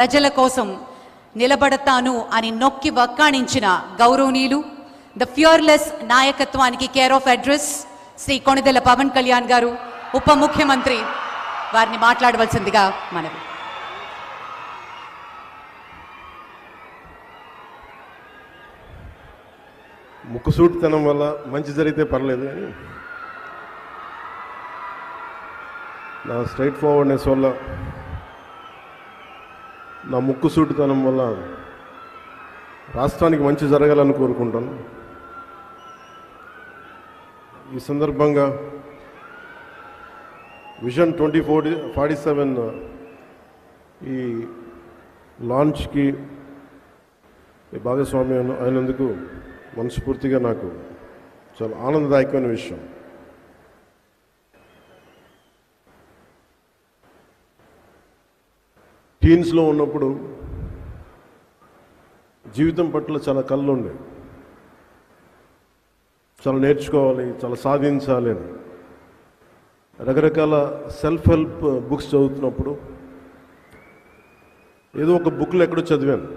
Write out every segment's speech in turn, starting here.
ప్రజల కోసం నిలబడతాను అని నొక్కి వక్కాణించిన గౌరవనీయులు ద ఫ్యూర్లెస్ నాయకత్వానికి care of address Shri Konidela Pawan Kalyan గారు ఉప ముఖ్యమంత్రి వారిని మాట్లాడవలసిందిగా మనవి. ముక్కుసూటితనం వల్ల మంచి జరిగితే పర్లేదు కానీ నా స్ట్రైట్ ఫార్వర్డ్నెస్ వల్ల నా ముక్కుసూటితనం వల్ల రాష్ట్రానికి మంచి జరగాలని కోరుకుంటాను. ఈ సందర్భంగా vision twenty four forty seven ఈ లాంచ్కి ఈ భాగస్వామ్యం అయినందుకు మనస్ఫూర్తిగా నాకు చాలా ఆనందదాయకమైన విషయం. టీన్స్లో ఉన్నప్పుడు జీవితం పట్ల చాలా కళ్ళు ఉండే చాలా నేర్చుకోవాలి చాలా సాధించాలి అని. రకరకాల సెల్ఫ్ హెల్ప్ బుక్స్ చదువుతున్నప్పుడు ఏదో ఒక బుక్లో ఎక్కడో చదివాను.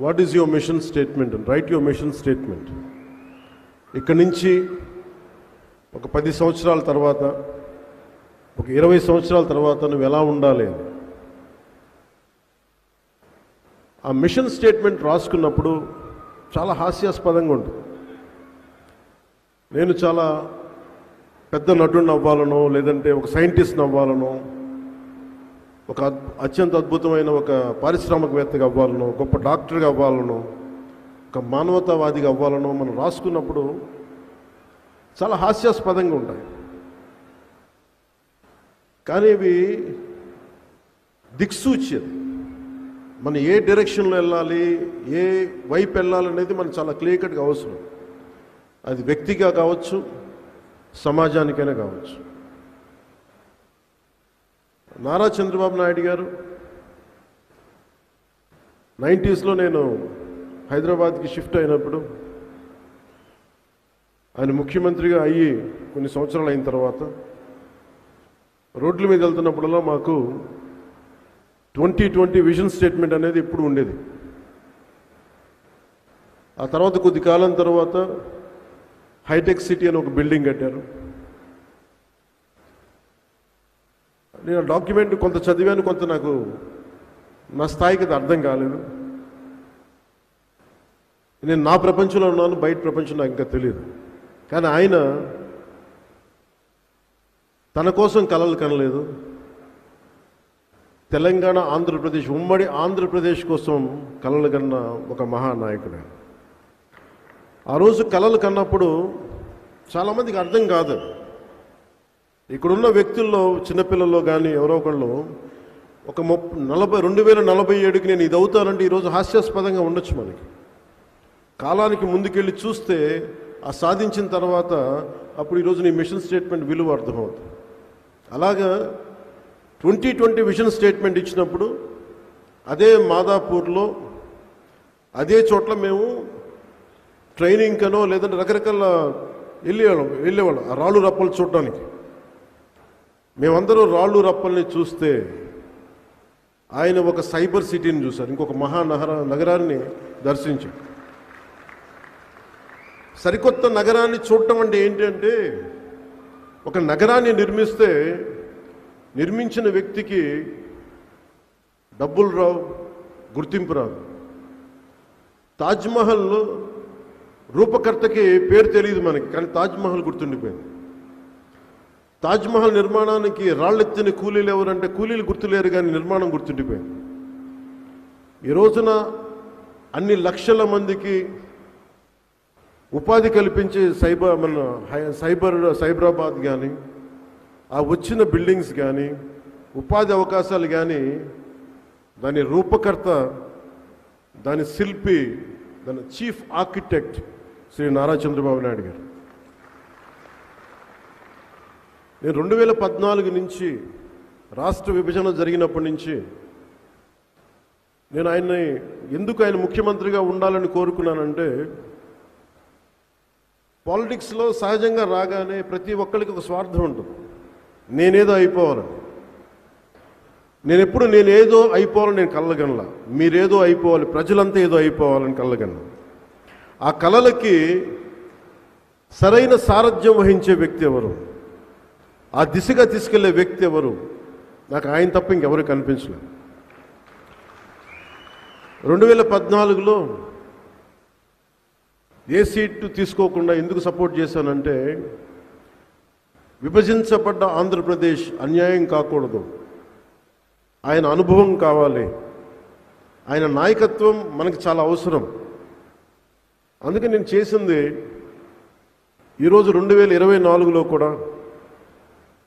What is your mission statement right your mission statement ఇక్కడి నుంచి ఒక పది సంవత్సరాల తర్వాత ఒక ఇరవై సంవత్సరాల తర్వాత నువ్వు ఎలా ఉండాలి ఆ మిషన్ స్టేట్మెంట్ రాసుకున్నప్పుడు చాలా హాస్యాస్పదంగా ఉంటుంది. నేను చాలా పెద్ద నటుడిని అవ్వాలనో లేదంటే ఒక సైంటిస్ట్ని అవ్వాలనో ఒక అత్యంత అద్భుతమైన ఒక పారిశ్రామికవేత్తగా అవ్వాలనో గొప్ప డాక్టర్గా అవ్వాలనో ఒక మానవతావాదిగా అవ్వాలనో మనం రాసుకున్నప్పుడు చాలా హాస్యాస్పదంగా ఉంటాయి. కానీ ఇవి దిక్సూచ్యం. మనం ఏ డైరెక్షన్లో వెళ్ళాలి ఏ వైపు వెళ్ళాలి అనేది మనకు చాలా క్లియర్ కట్గా అవసరం. అది వ్యక్తిగా కావచ్చు సమాజానికైనా కావచ్చు. నారా చంద్రబాబు నాయుడు గారు నైంటీస్లో నేను హైదరాబాద్కి షిఫ్ట్ అయినప్పుడు ఆయన ముఖ్యమంత్రిగా అయ్యి కొన్ని సంవత్సరాలు అయిన తర్వాత రోడ్ల మీద వెళ్తున్నప్పుడల్లా మాకు ట్వంటీ ట్వంటీ విజన్ స్టేట్మెంట్ అనేది ఇప్పుడు ఉండేది. ఆ తర్వాత కొద్ది కాలం తర్వాత హైటెక్ సిటీ అని ఒక బిల్డింగ్ కట్టారు. నేను ఆ డాక్యుమెంట్ కొంత చదివాను కొంత నాకు నా స్థాయికి అది అర్థం కాలేదు. నేను నా ప్రపంచంలో ఉన్నాను బయట ప్రపంచం నాకు ఇంకా తెలియదు. కానీ ఆయన తన కోసం కలలు కనలేదు. తెలంగాణ ఆంధ్రప్రదేశ్ ఉమ్మడి ఆంధ్రప్రదేశ్ కోసం కలలు కన్న ఒక మహానాయకుడు. ఆ రోజు కలలు కన్నప్పుడు చాలామందికి అర్థం కాదు. ఇక్కడున్న వ్యక్తుల్లో చిన్నపిల్లల్లో కానీ ఎవరో ఒకళ్ళు ఒక ముప్ నలభై రెండు వేల నలభై ఏడుకి నేను ఇది అవుతానంటే ఈరోజు హాస్యాస్పదంగా ఉండొచ్చు మనకి. కాలానికి ముందుకెళ్ళి చూస్తే ఆ సాధించిన తర్వాత అప్పుడు ఈరోజు నీ మిషన్ స్టేట్మెంట్ విలువ అర్థమవుతుంది. అలాగా ట్వంటీ ట్వంటీ విజన్ స్టేట్మెంట్ ఇచ్చినప్పుడు అదే మాదాపూర్లో అదే చోట్ల మేము ట్రైనింగ్ కనో లేదంటే రకరకాల వెళ్ళేవాళ్ళం వెళ్ళేవాళ్ళం ఆ రాళ్ళు రప్పలు చూడడానికి. మేమందరూ రాళ్ళు రప్పల్ని చూస్తే ఆయన ఒక సైబర్ సిటీని చూశారు ఇంకొక మహానగర నగరాన్ని దర్శించారు. సరికొత్త నగరాన్ని చూడటం అంటే ఏంటంటే ఒక నగరాన్ని నిర్మిస్తే నిర్మించిన వ్యక్తికి డబ్బులు రావు గుర్తింపు రాదు. తాజ్మహల్ రూపకర్తకి పేరు తెలియదు మనకి కానీ తాజ్మహల్ గుర్తుండిపోయింది. తాజ్మహల్ నిర్మాణానికి రాళ్ళెత్తిన కూలీలు ఎవరంటే కూలీలు గుర్తులేరు కానీ నిర్మాణం గుర్తుండిపోయింది. ఈ రోజున అన్ని లక్షల మందికి ఉపాధి కల్పించే సైబర్ మన హై- సైబర్ సైబరాబాద్ కానీ ఆ వచ్చిన బిల్డింగ్స్ కానీ ఉపాధి అవకాశాలు కానీ దాని రూపకర్త దాని శిల్పి దాని చీఫ్ ఆర్కిటెక్ట్ శ్రీ నారా చంద్రబాబు నాయుడు గారు. నేను రెండు వేల పద్నాలుగు నుంచి రాష్ట్ర విభజన జరిగినప్పటి నుంచి నేను ఆయన్ని ఎందుకు ఆయన ముఖ్యమంత్రిగా ఉండాలని కోరుకున్నానంటే పాలిటిక్స్లో సహజంగా రాగానే ప్రతి ఒక్కరికి ఒక స్వార్థం ఉంటుంది. నేనేదో అయిపోవాలని నేను ఎప్పుడు అయిపోవాలని నేను కళ్ళగనలా. మీరేదో అయిపోవాలి. ప్రజలంతా ఏదో అయిపోవాలని కళ్ళగన్నా ఆ కళలకి సరైన సారథ్యం వహించే వ్యక్తి ఎవరు? ఆ దిశగా తీసుకెళ్ళే వ్యక్తి ఎవరు? నాకు ఆయన తప్ప ఇంకెవరు కనిపించలేదు. రెండు వేల పద్నాలుగులో ఏ సీటు తీసుకోకుండా ఎందుకు సపోర్ట్ చేశానంటే విభజించబడ్డ ఆంధ్రప్రదేశ్ అన్యాయం కాకూడదు. ఆయన అనుభవం కావాలి. ఆయన నాయకత్వం మనకి చాలా అవసరం. అందుకే నేను చేసింది ఈరోజు రెండు వేల ఇరవై నాలుగులో కూడా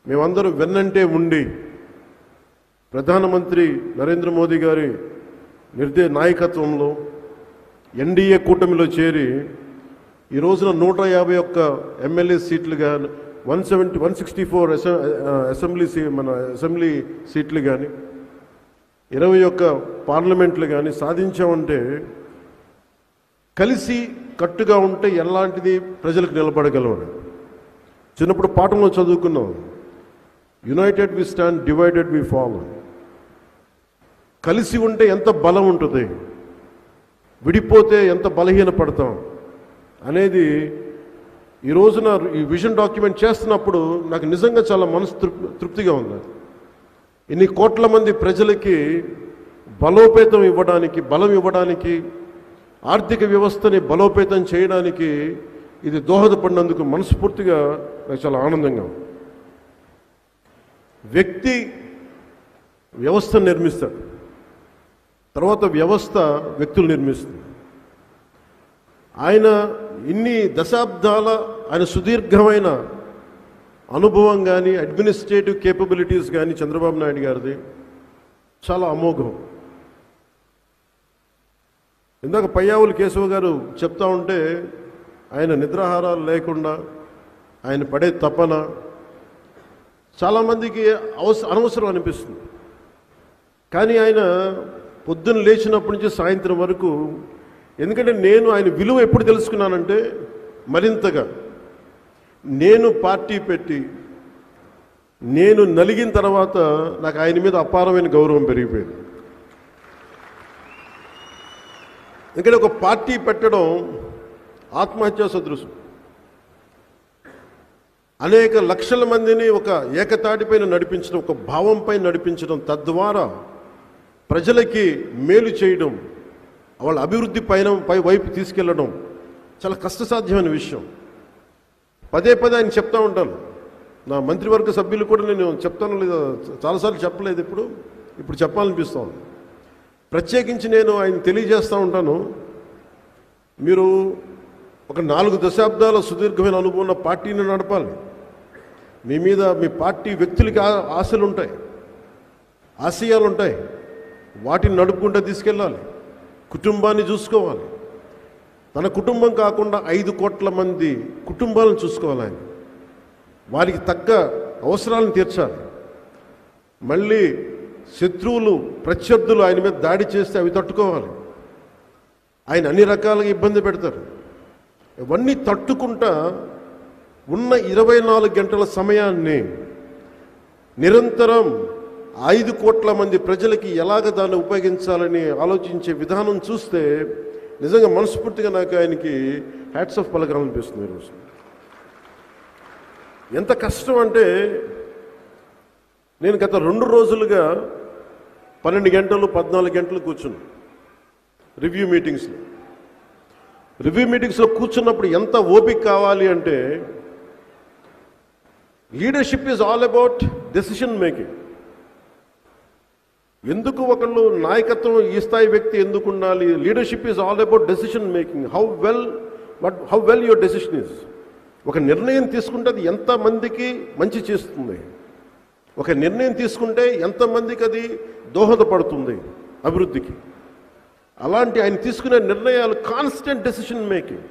మేమందరం వెన్నంటే ఉండి ప్రధానమంత్రి నరేంద్ర మోదీ గారి నిర్దే నాయకత్వంలో ఎన్డీఏ కూటమిలో చేరి ఈ రోజున నూట యాభై ఒక్క ఎమ్మెల్యే సీట్లు కానీ one seventy one sixty four assembly see మన అసెంబ్లీ సీట్లు కానీ ఇరవై ఒక్క పార్లమెంట్లు కానీ సాధించామంటే కలిసి కట్టుగా ఉంటే ఎలాంటిది ప్రజలకు నిలబడగలవని చిన్నప్పుడు పాఠంలో చదువుకున్నాం. United we stand divided we fall కలిసి ఉంటే ఎంత బలం ఉంటుంది? విడిపోతే ఎంత బలహీన పడతాం అనేది ఈ రోజున ఈ విజన్ డాక్యుమెంట్ చేస్తున్నప్పుడు నాకు నిజంగా చాలా మనసు తృప్తిగా ఉంది. ఇన్ని కోట్ల మంది ప్రజలకి బలోపేతం ఇవ్వడానికి బలం ఇవ్వడానికి ఆర్థిక వ్యవస్థని బలోపేతం చేయడానికి ఇది దోహదపడినందుకు మనస్ఫూర్తిగా నాకు చాలా ఆనందంగా ఉంది. వ్యక్తి వ్యవస్థను నిర్మిస్తాడు తర్వాత వ్యవస్థ వ్యక్తులు నిర్మిస్తుంది. ఆయన ఇన్ని దశాబ్దాల ఆయన సుదీర్ఘమైన అనుభవం కానీ అడ్మినిస్ట్రేటివ్ కేపబిలిటీస్ కానీ చంద్రబాబు నాయుడు గారిది చాలా అమోఘం. ఇందాక పయ్యావులు కేశవ గారు చెప్తా ఉంటే ఆయన నిద్రాహారాలు లేకుండా ఆయన పడే తపన చాలామందికి అవస అనవసరం అనిపిస్తుంది. కానీ ఆయన పొద్దున్న లేచినప్పటి నుంచి సాయంత్రం వరకు ఎందుకంటే నేను ఆయన విలువ ఎప్పుడు తెలుసుకున్నానంటే మరింతగా నేను పార్టీ పెట్టి నేను నలిగిన తర్వాత నాకు ఆయన మీద అపారమైన గౌరవం పెరిగిపోయింది. ఎందుకంటే ఒక పార్టీ పెట్టడం ఆత్మహత్యా సదృశం. అనేక లక్షల మందిని ఒక ఏకతాటిపైన నడిపించడం ఒక భావంపై నడిపించడం తద్వారా ప్రజలకి మేలు చేయడం వాళ్ళ అభివృద్ధి పైన పై వైపు తీసుకెళ్ళడం చాలా కష్టసాధ్యమైన విషయం. పదే పదే ఆయన చెప్తూ ఉంటాను నా మంత్రివర్గ సభ్యులు కూడా నేను చెప్తాను లేదా చాలాసార్లు చెప్పలేదు ఇప్పుడు. ఇప్పుడు చెప్పాలనిపిస్తుంది ప్రత్యేకించి నేను ఆయన తెలియజేస్తూ ఉంటాను. మీరు ఒక నాలుగు దశాబ్దాల సుదీర్ఘమైన అనుభవం ఉన్న పార్టీని నడపాలి. మీ మీద మీ పార్టీ వ్యక్తులకి ఆ- ఆశలు ఉంటాయి ఆశయాలు ఉంటాయి వాటిని నడుపుకుంటూ తీసుకెళ్ళాలి. కుటుంబాన్ని చూసుకోవాలి. తన కుటుంబం కాకుండా ఐదు కోట్ల మంది కుటుంబాలను చూసుకోవాలి ఆయన. వారికి తగ్గ అవసరాలను తీర్చాలి. మళ్ళీ శత్రువులు ప్రత్యర్థులు ఆయన మీద దాడి చేస్తే అవి తట్టుకోవాలి. ఆయన అన్ని రకాలుగా ఇబ్బంది పెడతారు. ఇవన్నీ తట్టుకుంటా ఉన్న ఇరవై నాలుగు గంటల సమయాన్ని నిరంతరం ఐదు కోట్ల మంది ప్రజలకి ఎలాగ దాన్ని ఉపయోగించాలని ఆలోచించే విధానం చూస్తే నిజంగా మనస్ఫూర్తిగా నాకు ఆయనకి హ్యాట్స్ ఆఫ్ పలకాలనిపిస్తుంది ఈరోజు ఎంత కష్టం అంటే నేను గత రెండు రోజులుగా పన్నెండు గంటలు పద్నాలుగు గంటలు కూర్చున్నా. రివ్యూ మీటింగ్స్లో. రివ్యూ మీటింగ్స్లో కూర్చున్నప్పుడు ఎంత ఓపిక కావాలి అంటే leadership is all about decision making ఎందుకు ఒకళ్ళు నాయకత్వం ఈ స్థాయి వ్యక్తి ఎందుకు ఉండాలి leadership is all about decision making how well but how well your decision is ఒక నిర్ణయం తీసుకుంటే అది ఎంతమందికి మంచి చేస్తుంది? ఒక నిర్ణయం తీసుకుంటే ఎంతమందికి అది దోహదపడుతుంది అభివృద్ధికి? అలాంటి ఆయన తీసుకునే నిర్ణయాలు కాన్స్టెంట్ డెసిషన్ మేకింగ్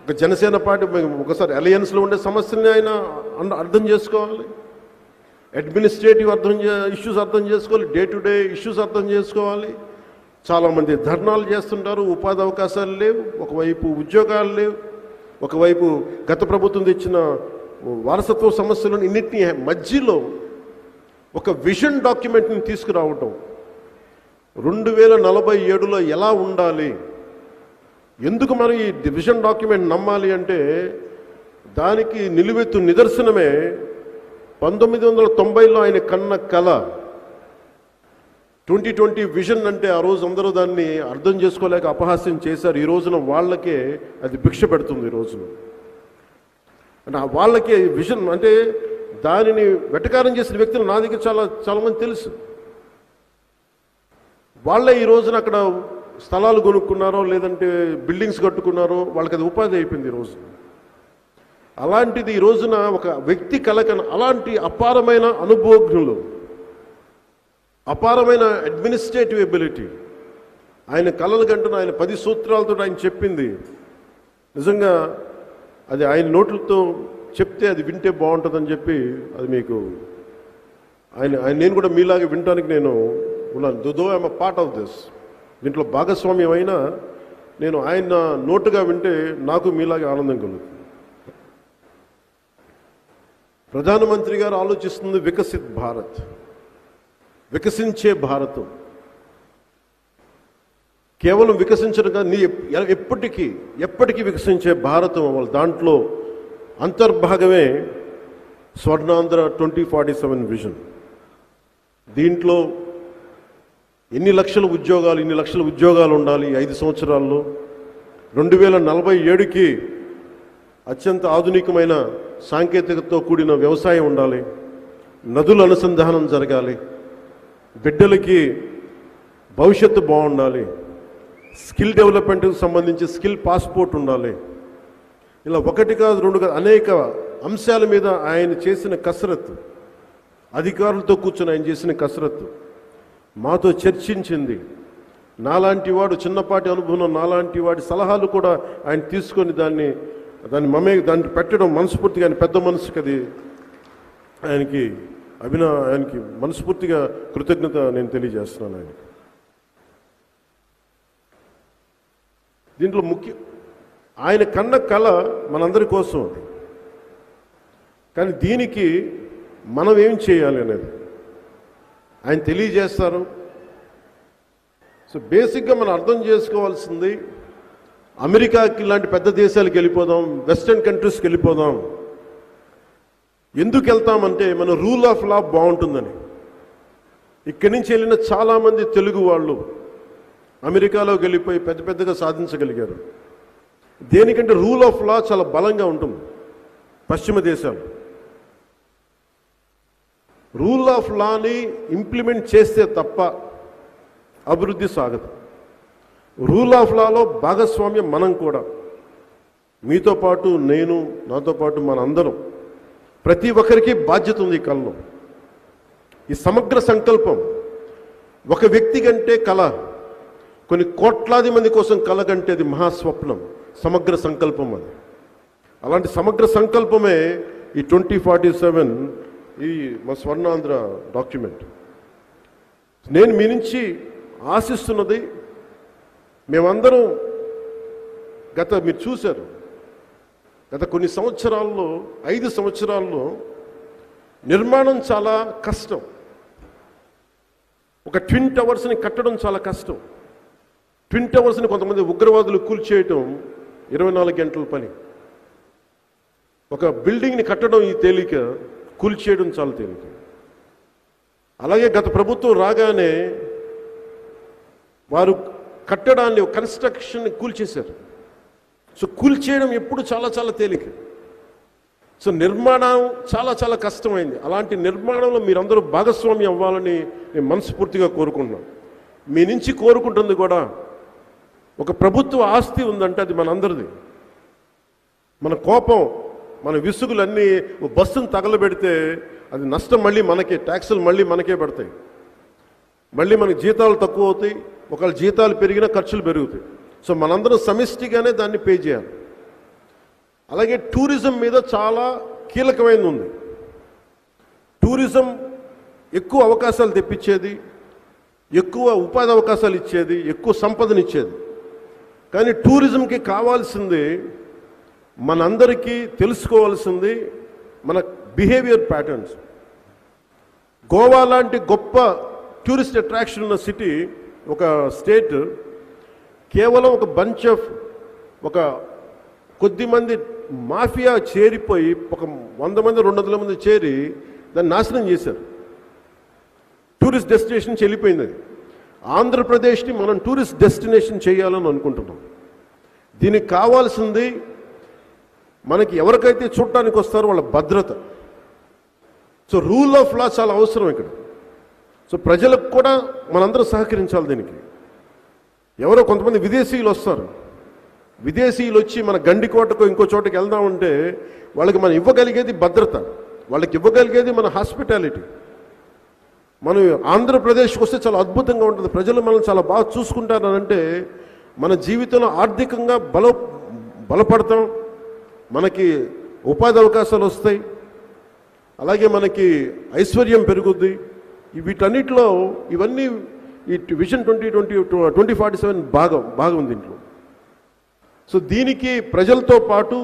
ఒక జనసేన పార్టీ ఒకసారి అలయన్స్లో ఉండే సమస్యల్ని ఆయన అన్- అర్థం చేసుకోవాలి. అడ్మినిస్ట్రేటివ్ అర్థం ఇష్యూస్ అర్థం చేసుకోవాలి డే టు డే ఇష్యూస్ అర్థం చేసుకోవాలి. చాలామంది ధర్నాలు చేస్తుంటారు ఉపాధి అవకాశాలు లేవు ఒకవైపు ఉద్యోగాలు లేవు ఒకవైపు గత ప్రభుత్వం తెచ్చిన వారసత్వ సమస్యలను ఇన్నిటిని మధ్యలో ఒక విజన్ డాక్యుమెంట్ని తీసుకురావటం. రెండు వేల నలభై ఏడులో ఎలా ఉండాలి? ఎందుకు మనం ఈ విజన్ డాక్యుమెంట్ నమ్మాలి అంటే దానికి నిలువెత్తు నిదర్శనమే పంతొమ్మిది వందల తొంభైలో ఆయన కన్న కళ. ట్వంటీ ట్వంటీ విజన్ అంటే ఆ రోజు అందరూ దాన్ని అర్థం చేసుకోలేక అపహాస్యం చేశారు. ఈ రోజున వాళ్ళకే అది భిక్ష పెడుతుంది ఈ రోజున. అంటే వాళ్ళకే విజన్ అంటే దానిని వెటకారం చేసిన వ్యక్తులు నా దగ్గర చాలా చాలా మంది తెలుసు. వాళ్ళే ఈ రోజున అక్కడ స్థలాలు కొనుక్కున్నారో లేదంటే బిల్డింగ్స్ కట్టుకున్నారో వాళ్ళకి అది ఉపాధి అయిపోయింది ఈ రోజు అలాంటిది ఈ రోజున ఒక వ్యక్తి కలకన అలాంటి అపారమైన అనుభవజ్ఞులు అపారమైన అడ్మినిస్ట్రేటివ్ ఎబిలిటీ ఆయన కళలు కంటున్న ఆయన పది సూత్రాలతో ఆయన చెప్పింది. నిజంగా అది ఆయన నోట్లతో చెప్తే అది వింటే బాగుంటుందని చెప్పి అది మీకు ఆయన ఆయన నేను కూడా మీలాగే వినడానికి నేను ఉన్నాను. దుదో I'm a part of this దీంట్లో భాగస్వామ్యం అయినా నేను ఆయన నోటుగా వింటే నాకు మీలాగే ఆనందం కలుగుతుంది. ప్రధానమంత్రి గారు ఆలోచిస్తుంది వికసిత్ భారత్. వికసించే భారతం. కేవలం వికసించడం కాదు నీ ఎప్పటికీ ఎప్పటికీ వికసించే భారతం అవ్వాలి. దాంట్లో అంతర్భాగమే Swarnandhra twenty forty seven vision. దీంట్లో ఎన్ని లక్షల ఉద్యోగాలు ఇన్ని లక్షల ఉద్యోగాలు ఉండాలి ఐదు సంవత్సరాల్లో? రెండు వేల నలభై ఏడుకి అత్యంత ఆధునికమైన సాంకేతికతతో కూడిన వ్యవసాయం ఉండాలి నదుల అనుసంధానం జరగాలి బిడ్డలకి భవిష్యత్తు బాగుండాలి స్కిల్ డెవలప్మెంట్కి సంబంధించి స్కిల్ పాస్పోర్ట్ ఉండాలి. ఇలా ఒకటి కాదు రెండు కాదు అనేక అంశాల మీద ఆయన చేసిన కసరత్తు అధికారులతో కూర్చొని ఆయన చేసిన కసరత్తు మాతో చర్చించింది. నాలాంటి వాడు చిన్నపాటి అనుభవం నాలాంటి వాడి సలహాలు కూడా ఆయన తీసుకొని దాన్ని దాన్ని మమే దాన్ని పెట్టడం మనస్ఫూర్తిగా ఆయన పెద్ద మనసుకి అది ఆయనకి అభిన ఆయనకి మనస్ఫూర్తిగా కృతజ్ఞత నేను తెలియజేస్తున్నాను ఆయనకి. దీంట్లో ముఖ్య ఆయన కన్న కళ మనందరి కోసం కానీ దీనికి మనం ఏం చేయాలి అనేది ఆయన తెలియజేస్తారు. సో బేసిక్గా మనం అర్థం చేసుకోవాల్సింది అమెరికాకి ఇలాంటి పెద్ద దేశాలకు వెళ్ళిపోదాం వెస్టర్న్ కంట్రీస్కి వెళ్ళిపోదాం. ఎందుకు వెళ్తామంటే మన రూల్ ఆఫ్ లా బాగుంటుందని. ఇక్కడి నుంచి వెళ్ళిన చాలామంది తెలుగు వాళ్ళు అమెరికాలోకి వెళ్ళిపోయి పెద్ద పెద్దగా సాధించగలిగారు. దేనికంటే రూల్ ఆఫ్ లా చాలా బలంగా ఉంటుంది పశ్చిమ దేశాలు. రూల్ ఆఫ్ లాని ఇంప్లిమెంట్ చేస్తే తప్ప అభివృద్ధి సాగదు. రూల్ ఆఫ్ లాలో భాగస్వామ్యం మనం కూడా. మీతో పాటు నేను నాతో పాటు మనందరం ప్రతి ఒక్కరికి బాధ్యత ఉంది ఈ కళలో. ఈ సమగ్ర సంకల్పం ఒక వ్యక్తి కంటే కళ కొన్ని కోట్లాది మంది కోసం కళ కంటే అది మహాస్వప్నం సమగ్ర సంకల్పం అది. అలాంటి సమగ్ర సంకల్పమే ఈ ట్వంటీ ఫార్టీ సెవెన్ ఈ మా స్వర్ణాంధ్ర డాక్యుమెంట్. నేను మీ నుంచి ఆశిస్తున్నది మేమందరం గత మీరు చూశారు గత కొన్ని సంవత్సరాల్లో ఐదు సంవత్సరాల్లో నిర్మాణం చాలా కష్టం. ఒక ట్విన్ టవర్స్ని కట్టడం చాలా కష్టం. ట్విన్ టవర్స్ని కొంతమంది ఉగ్రవాదులు కూల్చేయటం ఇరవై నాలుగు గంటల పని. ఒక బిల్డింగ్ని కట్టడం ఈ తేలిక కూల్చేయడం చాలా తేలిక. అలాగే గత ప్రభుత్వం రాగానే వారు కట్టడాన్ని కన్స్ట్రక్షన్ని కూల్చేశారు. సో కూల్చేయడం ఎప్పుడు చాలా చాలా తేలిక. సో నిర్మాణం చాలా చాలా కష్టమైంది. అలాంటి నిర్మాణంలో మీరందరూ భాగస్వామ్యం అవ్వాలని నేను మనస్ఫూర్తిగా కోరుకుంటున్నాను. మీ నుంచి కోరుకుంటుంది కూడా ఒక ప్రభుత్వ ఆస్తి ఉందంటే అది మనందరిది. మన కోపం మన విసుగులన్నీ ఓ బస్సును తగలబెడితే అది నష్టం మళ్ళీ మనకే ట్యాక్సులు మళ్ళీ మనకే పడతాయి. మళ్ళీ మనకి జీతాలు తక్కువ అవుతాయి. ఒకవేళ జీతాలు పెరిగినా ఖర్చులు పెరుగుతాయి. సో మనందరం సమిష్టిగానే దాన్ని పే చేయాలి. అలాగే టూరిజం మీద చాలా కీలకమైనది ఉంది. టూరిజం ఎక్కువ అవకాశాలు తెప్పించేది ఎక్కువ ఉపాధి అవకాశాలు ఇచ్చేది ఎక్కువ సంపదనిచ్చేది కానీ టూరిజంకి కావాల్సింది మనందరికీ తెలుసుకోవాల్సింది మన బిహేవియర్ ప్యాటర్న్స్. గోవా లాంటి గొప్ప టూరిస్ట్ అట్రాక్షన్ ఉన్న సిటీ ఒక స్టేట్ కేవలం ఒక బంచ్ ఆఫ్ ఒక కొద్ది మంది మాఫియా చేరిపోయి ఒక వంద మంది రెండు వందల మంది చేరి దాన్ని నాశనం చేశారు. టూరిస్ట్ డెస్టినేషన్ చెల్లిపోయింది అది. ఆంధ్రప్రదేశ్ని మనం టూరిస్ట్ డెస్టినేషన్ చేయాలని అనుకుంటున్నాం. దీనికి కావాల్సింది మనకి ఎవరికైతే చూడటానికి వస్తారో వాళ్ళ భద్రత. సో రూల్ ఆఫ్ లా చాలా అవసరం ఇక్కడ. సో ప్రజలకు కూడా మనందరూ సహకరించాలి దీనికి. ఎవరో కొంతమంది విదేశీయులు వస్తారు. విదేశీయులు వచ్చి మన గండికోటకు ఇంకో చోటకి వెళ్దామంటే వాళ్ళకి మనం ఇవ్వగలిగేది భద్రత వాళ్ళకి ఇవ్వగలిగేది మన హాస్పిటాలిటీ. మనం ఆంధ్రప్రదేశ్కి వస్తే చాలా అద్భుతంగా ఉంటుంది. ప్రజలు మనం చాలా బాగా చూసుకుంటారనంటే మన జీవితంలో ఆర్థికంగా బల బలపడతాం. మనకి ఉపాధి అవకాశాలు వస్తాయి. అలాగే మనకి ఐశ్వర్యం పెరుగుద్ది. వీటన్నిటిలో ఇవన్నీ ఈ vision twenty twenty twenty forty seven భాగం భాగం దీంట్లో. సో దీనికి ప్రజలతో పాటు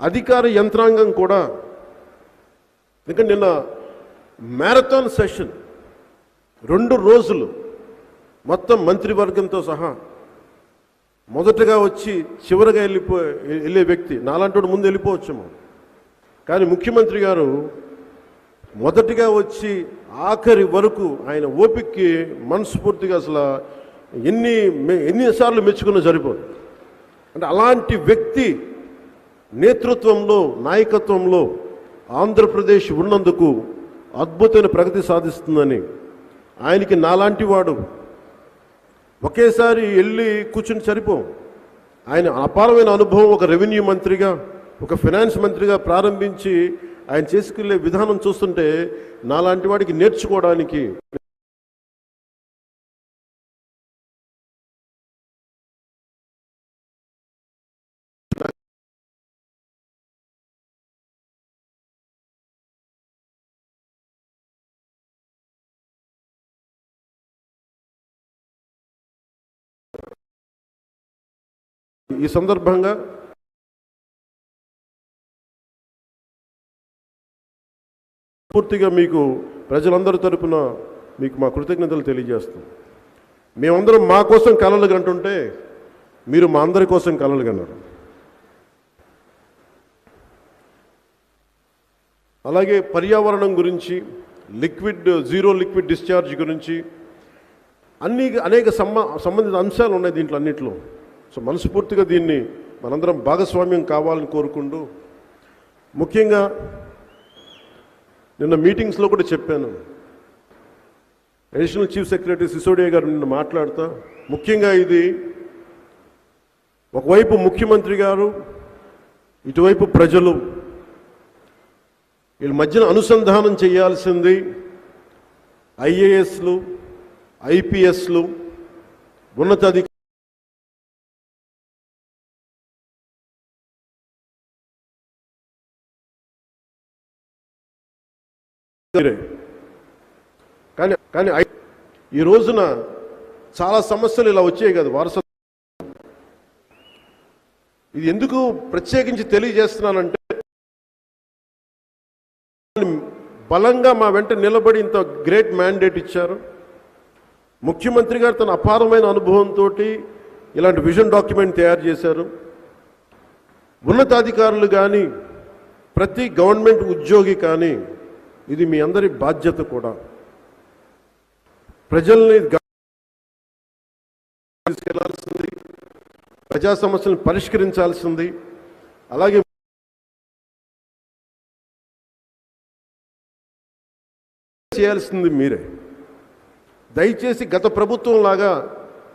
అధికార యంత్రాంగం కూడా ఎందుకంటే నిన్న మ్యారథాన్ సెషన్ రెండు రోజులు మొత్తం మంత్రివర్గంతో సహా మొదటగా వచ్చి చివరిగా వెళ్ళిపో వెళ్ళే వ్యక్తి నాలాంటి ముందు వెళ్ళిపోవచ్చేమో. కానీ ముఖ్యమంత్రి గారు మొదటిగా వచ్చి ఆఖరి వరకు ఆయన ఓపికకి మనస్ఫూర్తిగా అసలు ఎన్ని మె- ఎన్నిసార్లు మెచ్చుకున్నా సరిపోదు. అంటే అలాంటి వ్యక్తి నేతృత్వంలో నాయకత్వంలో ఆంధ్రప్రదేశ్ ఉన్నందుకు అద్భుతమైన ప్రగతి సాధిస్తుందని ఆయనకి నాలాంటి వాడు ఒకేసారి వెళ్ళి కూర్చుని సరిపో ఆయన అపారమైన అనుభవం ఒక రెవెన్యూ మంత్రిగా ఒక ఫైనాన్స్ మంత్రిగా ప్రారంభించి ఆయన చేసుకెళ్ళే విధానం చూస్తుంటే నాలాంటి వాడికి నేర్చుకోవడానికి ఈ సందర్భంగా పూర్తిగా మీకు ప్రజలందరి తరపున మీకు మా కృతజ్ఞతలు తెలియజేస్తాం మేమందరం మా కోసం కలలు కంటుంటే మీరు మా అందరి కోసం కలలు కన్నారు అలాగే పర్యావరణం గురించి లిక్విడ్ జీరో లిక్విడ్ డిశ్చార్జ్ గురించి అన్ని అనేక సంబ సంబంధిత అంశాలు ఉన్నాయి దీంట్లో అన్నింటిలో. సో మనస్ఫూర్తిగా దీన్ని మనందరం భాగస్వామ్యం కావాలని కోరుకుంటూ ముఖ్యంగా నిన్న మీటింగ్స్లో కూడా చెప్పాను. అడిషనల్ చీఫ్ సెక్రటరీ సిసోడియా గారు నిన్న మాట్లాడుతా. ముఖ్యంగా ఇది ఒకవైపు ముఖ్యమంత్రి గారు ఇటువైపు ప్రజలు వీళ్ళ మధ్యన అనుసంధానం చేయాల్సింది ఐఏఎస్లు ఐపీఎస్లు ఉన్నతాధికారులు కానీ కానీ ఐ- ఈ రోజున చాలా సమస్యలు ఇలా వచ్చాయి కదా వారసత్వం ఇది ఎందుకు ప్రత్యేకించి తెలియజేస్తున్నానంటే బలంగా మా వెంట నిలబడి ఇంత గ్రేట్ మ్యాండేట్ ఇచ్చారు. ముఖ్యమంత్రి గారు తన అపారమైన అనుభవంతో ఇలాంటి విజన్ డాక్యుమెంట్ తయారు చేశారు. ఉన్నతాధికారులు కానీ ప్రతి గవర్నమెంట్ ఉద్యోగి కానీ ఇది మీ అందరి బాధ్యత కూడా. ప్రజల్ని తీసుకెళ్ళాల్సింది ప్రజా సమస్యలను పరిష్కరించాల్సింది అలాగే చేయాల్సింది మీరే. దయచేసి గత ప్రభుత్వం లాగా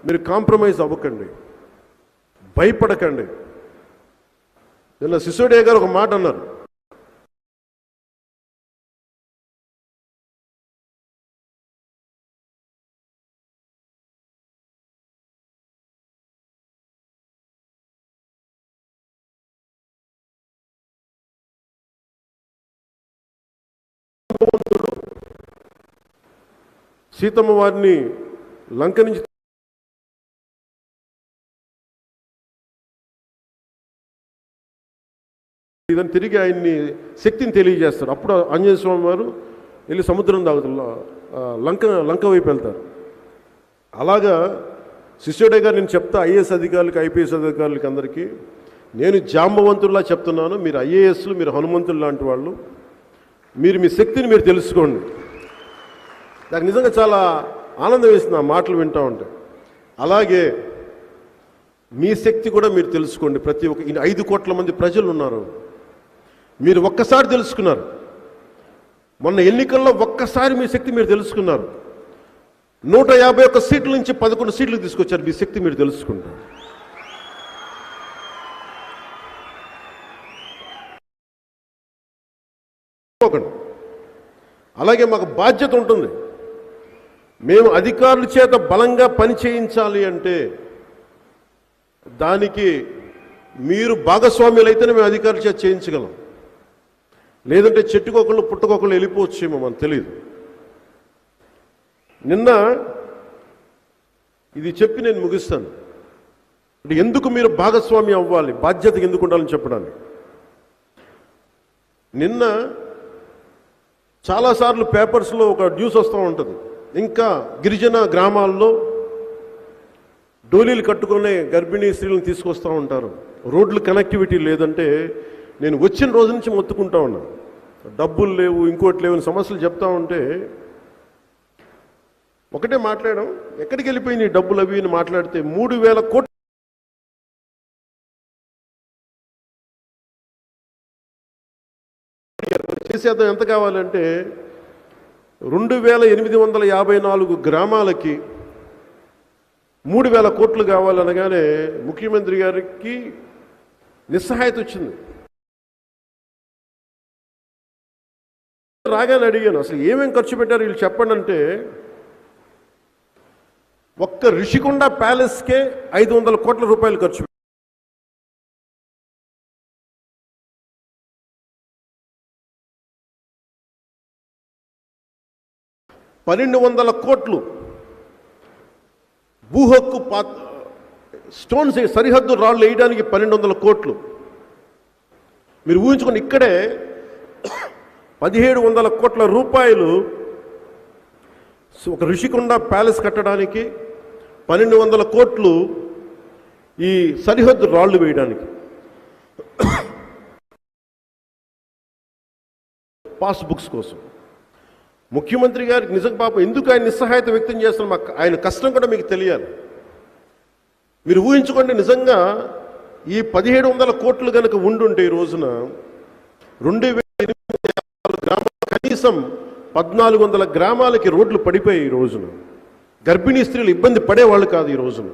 మీరు కాంప్రమైజ్ అవ్వకండి. భయపడకండి. నిన్న సిసోడియా గారు ఒక మాట అన్నారు. సీతమ్మ వారిని లంక నుంచి ఇదని తిరిగి ఆయన్ని శక్తిని తెలియజేస్తారు. అప్పుడు ఆంజనేయ స్వామి వారు వెళ్ళి సముద్రం తాగుతారు లంక లంక వైపు వెళ్తారు. అలాగా శిష్యుడే గారు నేను చెప్తా ఐఏఎస్ అధికారులకి ఐపీఎస్ అధికారులకి అందరికీ నేను జాంబవంతుల్లా చెప్తున్నాను మీరు ఐఏఎస్లు మీరు హనుమంతులు లాంటి వాళ్ళు మీరు మీ శక్తిని మీరు తెలుసుకోండి. నాకు నిజంగా చాలా ఆనందం వేస్తుంది ఆ మాటలు వింటూ ఉంటే. అలాగే మీ శక్తి కూడా మీరు తెలుసుకోండి. ప్రతి ఒక్క ఐదు కోట్ల మంది ప్రజలు ఉన్నారు. మీరు ఒక్కసారి తెలుసుకున్నారు. మొన్న ఎన్నికల్లో ఒక్కసారి మీ శక్తి మీరు తెలుసుకున్నారు. నూట యాభై ఒక్క సీట్ల నుంచి పదకొండు సీట్లు తీసుకొచ్చారు. మీ శక్తి మీరు తెలుసుకుంటారు. అలాగే మాకు బాధ్యత ఉంటుంది. మేము అధికారుల చేత బలంగా పని చేయించాలి అంటే దానికి మీరు భాగస్వామ్యులైతేనే మేము అధికారుల చేత చేయించగలం. లేదంటే చెట్టుకోకళ్ళు పుట్టుకొకళ్ళు వెళ్ళిపోవచ్చేమో మనకు తెలియదు నిన్న ఇది చెప్పి నేను ముగిస్తాను. అంటే ఎందుకు మీరు భాగస్వామి అవ్వాలి? బాధ్యత ఎందుకు ఉండాలని చెప్పడానికి. నిన్న చాలాసార్లు పేపర్స్లో ఒక న్యూస్ వస్తూ ఉంటుంది. ఇంకా గిరిజన గ్రామాల్లో డోలీలు కట్టుకునే గర్భిణీ స్త్రీలను తీసుకొస్తూ ఉంటారు. రోడ్లు కనెక్టివిటీ లేదంటే నేను వచ్చిన రోజు నుంచి మొత్తుకుంటా ఉన్నా. డబ్బులు లేవు ఇంకోటి లేవు అని సమస్యలు చెప్తా ఉంటే ఒకటే మాట్లాడడం ఎక్కడికి వెళ్ళిపోయింది డబ్బులు అవి అని మాట్లాడితే మూడు వేల కోట్ల చేసేద్దాం ఎంత కావాలంటే రెండు వేల ఎనిమిది వందల యాభై నాలుగు గ్రామాలకి మూడు వేల కోట్లు కావాలనగానే ముఖ్యమంత్రి గారికి నిస్సహాయత వచ్చింది. రాగానే అడిగాను అసలు ఏమేం ఖర్చు పెట్టారు? వీళ్ళు చెప్పండి అంటే ఒక్క రిషికొండ ప్యాలెస్కే ఐదు వందల కోట్ల రూపాయలు ఖర్చు పన్నెండు వందల కోట్లు భూహక్కు పా స్టోన్స్ సరిహద్దు రాళ్ళు వేయడానికి పన్నెండు వందల కోట్లు. మీరు ఊహించుకుని ఇక్కడే పదిహేడు వందల కోట్ల రూపాయలు ఒక ఋషికొండ ప్యాలెస్ కట్టడానికి పన్నెండు వందల కోట్లు ఈ సరిహద్దు రాళ్ళు వేయడానికి. పాస్బుక్స్ కోసం. ముఖ్యమంత్రి గారికి నిజం పాపం ఎందుకు ఆయన నిస్సహాయత వ్యక్తం చేస్తున్నారు ఆయన కష్టం కూడా మీకు తెలియాలి. మీరు ఊహించుకోండి నిజంగా ఈ పదిహేడు వందల కోట్లు కనుక ఉండుంటే ఈ రోజున రెండు వేల ఎనిమిది వందల గ్రామాలు కనీసం పద్నాలుగు వందల గ్రామాలకి రోడ్లు పడిపోయాయి ఈ రోజున. గర్భిణీ స్త్రీలు ఇబ్బంది పడేవాళ్ళు కాదు ఈ రోజున.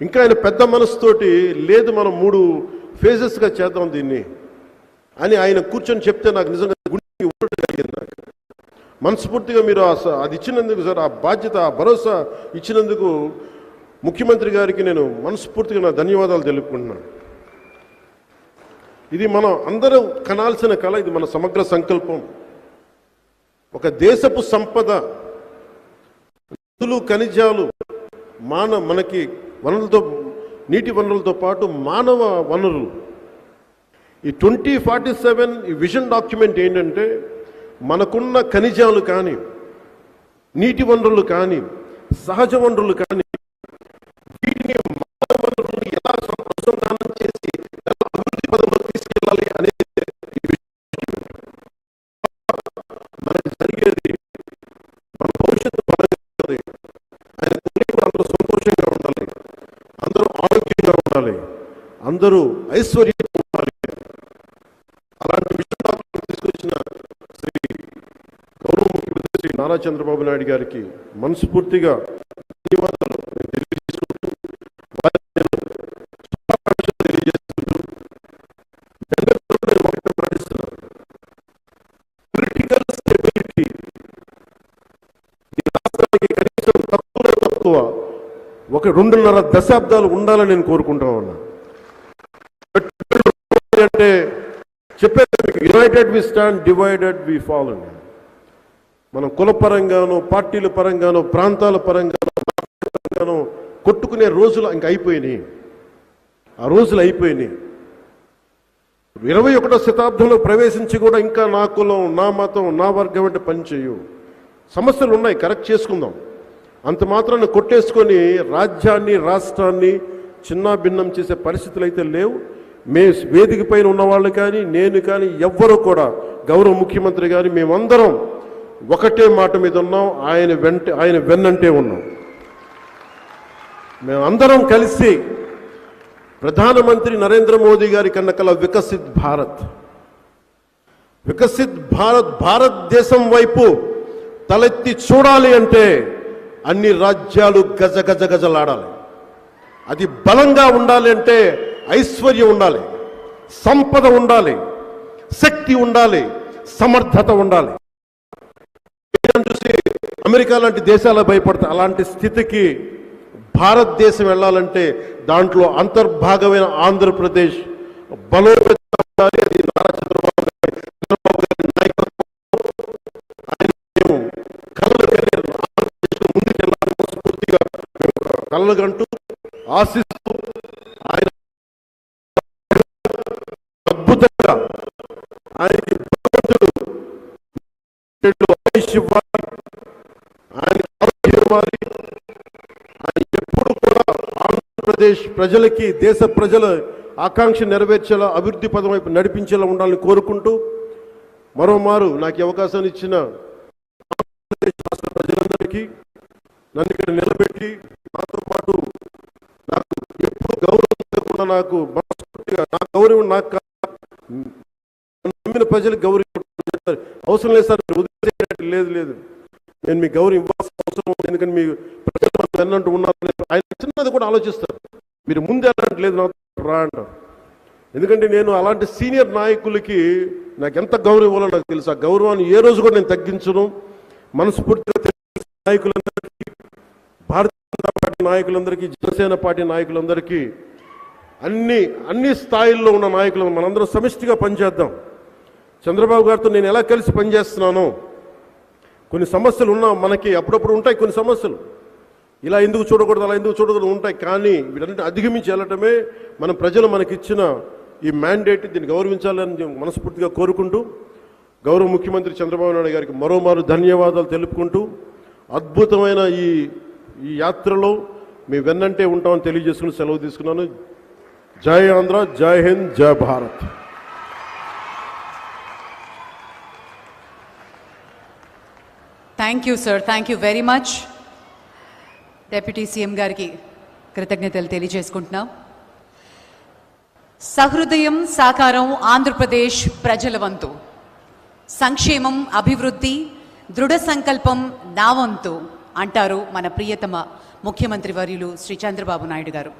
ఇంకా ఆయన పెద్ద మనసుతోటి లేదు మనం మూడు ఫేజెస్గా చేద్దాం దీన్ని అని ఆయన కూర్చొని చెప్తే నాకు నిజంగా గుండె మనస్ఫూర్తిగా మీరు అది ఇచ్చినందుకు సార్ ఆ బాధ్యత ఆ భరోసా ఇచ్చినందుకు ముఖ్యమంత్రి గారికి నేను మనస్ఫూర్తిగా నా ధన్యవాదాలు తెలుపుకుంటున్నాను. ఇది మనం అందరూ కనాల్సిన కళ ఇది మన సమగ్ర సంకల్పం. ఒక దేశపు సంపద నదులు ఖనిజాలు మాన మనకి వనరులతో నీటి వనరులతో పాటు మానవ వనరులు. ఈ ట్వంటీ ఫార్టీ సెవెన్ ఈ విజన్ డాక్యుమెంట్ ఏంటంటే మనకున్న ఖనిజాలు కానీ నీటి వనరులు కానీ సహజ వనరులు కానీ వీటిని మానవ వనరులను ఎలా అనుసంధానం చేసి ఎలా అభివృద్ధి పదంలో తీసుకెళ్ళాలి అనేది మనకు జరిగేది మన భవిష్యత్తు బాగుంది ఆయన అందరూ సంతోషంగా ఉండాలి. అందరూ ఆరోగ్యంగా ఉండాలి. అందరూ ఐశ్వర్య ఉండాలి అలాంటి విషయం డాక్యుమెంట్ తీసుకొచ్చిన శ్రీ గౌరవ ముఖ్యమంత్రి శ్రీ నారా చంద్రబాబు నాయుడు గారికి మనస్ఫూర్తిగా ధన్యవాదాలు తెలియజేసుకుంటూ తెలియజేసుకుంటూ పొలిటికల్ స్టెబిలిటీ ఈ రాష్ట్రానికి కనీసం తక్కువ తక్కువ ఒక రెండున్నర దశాబ్దాలు ఉండాలని నేను కోరుకుంటా ఉన్నా. అంటే చెప్పేది united we stand divided we fall అండి మనం కుల పరంగానో పార్టీల పరంగానో ప్రాంతాల పరంగానో కొట్టుకునే రోజులు ఇంక అయిపోయినాయి. ఆ రోజులు అయిపోయినాయి. ఇరవై ఒకటో శతాబ్దంలో ప్రవేశించి కూడా ఇంకా నా కులం నా మతం నా వర్గం అంటే పనిచేయు సమస్యలు ఉన్నాయి కరెక్ట్ చేసుకుందాం. అంత మాత్రాన్ని కొట్టేసుకొని రాజ్యాన్ని రాష్ట్రాన్ని చిన్న భిన్నం చేసే పరిస్థితులు అయితే లేవు. మే వేదిక పైన ఉన్న వాళ్ళు కానీ నేను కానీ ఎవ్వరూ కూడా గౌరవ ముఖ్యమంత్రి కానీ మేమందరం ఒకటే మాట మీద ఉన్నాం ఆయన వెంట ఆయన వెన్నంటే ఉన్నాం. మేమందరం కలిసి ప్రధానమంత్రి నరేంద్ర మోదీ గారి కన్న కల వికసిత్ భారత్. వికసిత్ భారత్ భారతదేశం వైపు తలెత్తి చూడాలి అంటే అన్ని రాజ్యాలు గజ గజ గజలాడాలి. అది బలంగా ఉండాలి అంటే ఐశ్వర్యం ఉండాలి. సంపద ఉండాలి. శక్తి ఉండాలి. సమర్థత ఉండాలి. చూసి అమెరికా లాంటి దేశాలు భయపడతాయి అలాంటి స్థితికి భారతదేశం వెళ్ళాలంటే దాంట్లో అంతర్భాగమైన ఆంధ్రప్రదేశ్ బలోపేతం అది నారా చంద్రబాబు గారి చంద్రబాబు గారి నాయకత్వం. ఆయన కలలు ముందుకెళ్ళాలని ఆశిస్తూ ఆయన అద్భుతంగా ఆయనకి భగవంతుడు చెట్లు ఆయుష్ ఇవ్వాలి ఆయన ఆరోగ్యం ఇవ్వాలి ఆయన ఎప్పుడు కూడా ఆంధ్రప్రదేశ్ ప్రజలకి దేశ ప్రజల ఆకాంక్ష నెరవేర్చేలా అభివృద్ధి పదం వైపు నడిపించేలా ఉండాలని కోరుకుంటూ మరోమారు నాకు అవకాశాన్ని ఇచ్చిన ఆంధ్రప్రదేశ్ రాష్ట్ర ప్రజలందరికీ నన్ను ఇక్కడ నిలబెట్టి నాతో పాటు నాకు ఎప్పుడు గౌరవం కూడా నాకు మనస్ఫూర్తిగా నా గౌరవం నాకు నమ్మిన ప్రజలకు గౌరవం అవసరం లేదు సార్ లేదు లేదు. నేను మీ గౌరవం ఇవ్వాల్సిన అవసరం ఎందుకంటే ఎందుకని మీ ప్రజలు ఎన్నంటూ ఉన్నారు. ఆయన చిన్నది కూడా ఆలోచిస్తారు. మీరు ముందే అలాంటి లేదు నాకు రా అంటారు. ఎందుకంటే నేను అలాంటి సీనియర్ నాయకులకి నాకు ఎంత గౌరవం ఇవ్వాలో నాకు తెలుసు. ఆ గౌరవాన్ని ఏ రోజు కూడా నేను తగ్గించను. మనస్ఫూర్తిగా నాయకులందరికీ భారతీయ జనతా పార్టీ నాయకులందరికీ జనసేన పార్టీ నాయకులందరికీ అన్ని అన్ని స్థాయిల్లో ఉన్న నాయకులు మనందరం సమిష్టిగా పనిచేద్దాం. చంద్రబాబు గారితో నేను ఎలా కలిసి పనిచేస్తున్నానో కొన్ని సమస్యలు ఉన్నా మనకి అప్పుడప్పుడు ఉంటాయి కొన్ని సమస్యలు. ఇలా ఎందుకు చూడకూడదు అలా ఎందుకు చూడకూడదు ఉంటాయి. కానీ వీటన్నిటి అధిగమించి వెళ్ళటమే మన ప్రజలు మనకిచ్చిన ఈ మ్యాండేట్ దీన్ని గౌరవించాలని మనస్ఫూర్తిగా కోరుకుంటూ గౌరవ ముఖ్యమంత్రి చంద్రబాబు నాయుడు గారికి మరోమారు ధన్యవాదాలు తెలుపుకుంటూ అద్భుతమైన ఈ ఈ యాత్రలో మీ వెన్నంటే ఉంటామని తెలియజేసుకుని సెలవు తీసుకున్నాను. జై ఆంధ్ర జై హింద్ జై Bharat. Thank you sir thank you very much deputy CM గారికి కృతజ్ఞతలు తెలియజేసుకుంటున్నాం. సహృదయం సాకారం ఆంధ్రప్రదేశ్ ప్రజల వంతు. సంక్షేమం అభివృద్ధి దృఢ సంకల్పం నా వంతు అంటారు మన ప్రియతమ ముఖ్యమంత్రి వర్యులు శ్రీ చంద్రబాబు నాయుడు గారు.